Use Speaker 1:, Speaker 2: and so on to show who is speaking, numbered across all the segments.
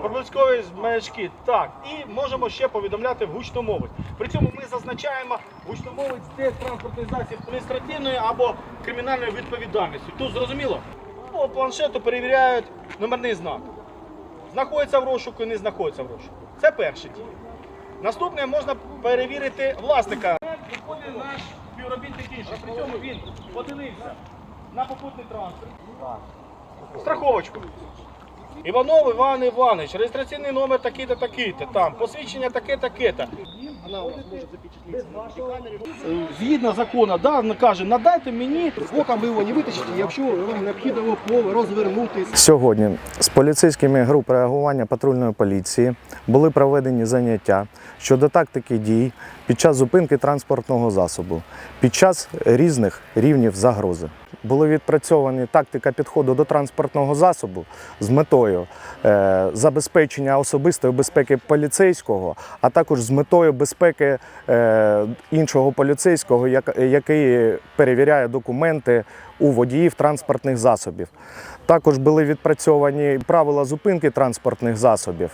Speaker 1: Проблискові маячки, так. І можемо ще повідомляти в гучномовець. При цьому ми зазначаємо гучномовець, де транспортний засіб адміністративної або кримінальної відповідальності. Тут зрозуміло? По планшету перевіряють номерний знак. Знаходиться в розшуку, не знаходиться в розшуку. Це перші дії. Наступне можна перевірити власника. Виходить наш співробітник інший. При цьому він подивився на попутний транспорт. Страховочку. Іванов Іван Іванович, реєстраційний номер такий-то, такий-то, там, посвідчення таке, таке-то. Згідно закону, да, каже, надайте мені
Speaker 2: З бока ви його не витащите, якщо вам необхідно його розвернутись.
Speaker 3: Сьогодні з поліцейськими груп реагування патрульної поліції були проведені заняття щодо тактики дій під час зупинки транспортного засобу, під час різних рівнів загрози. Були відпрацьовані тактика підходу до транспортного засобу з метою е, забезпечення особистої безпеки поліцейського, а також з метою безпеки е, іншого поліцейського, який перевіряє документи у водіїв транспортних засобів. Також були відпрацьовані правила зупинки транспортних засобів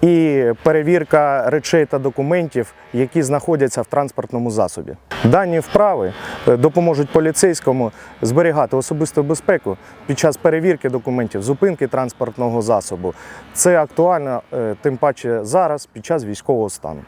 Speaker 3: і перевірка речей та документів, які знаходяться в транспортному засобі. Дані вправи е, допоможуть поліцейському зберігати особисту безпеку під час перевірки документів, зупинки транспортного засобу. Це актуально е, тим паче зараз, під час військового стану.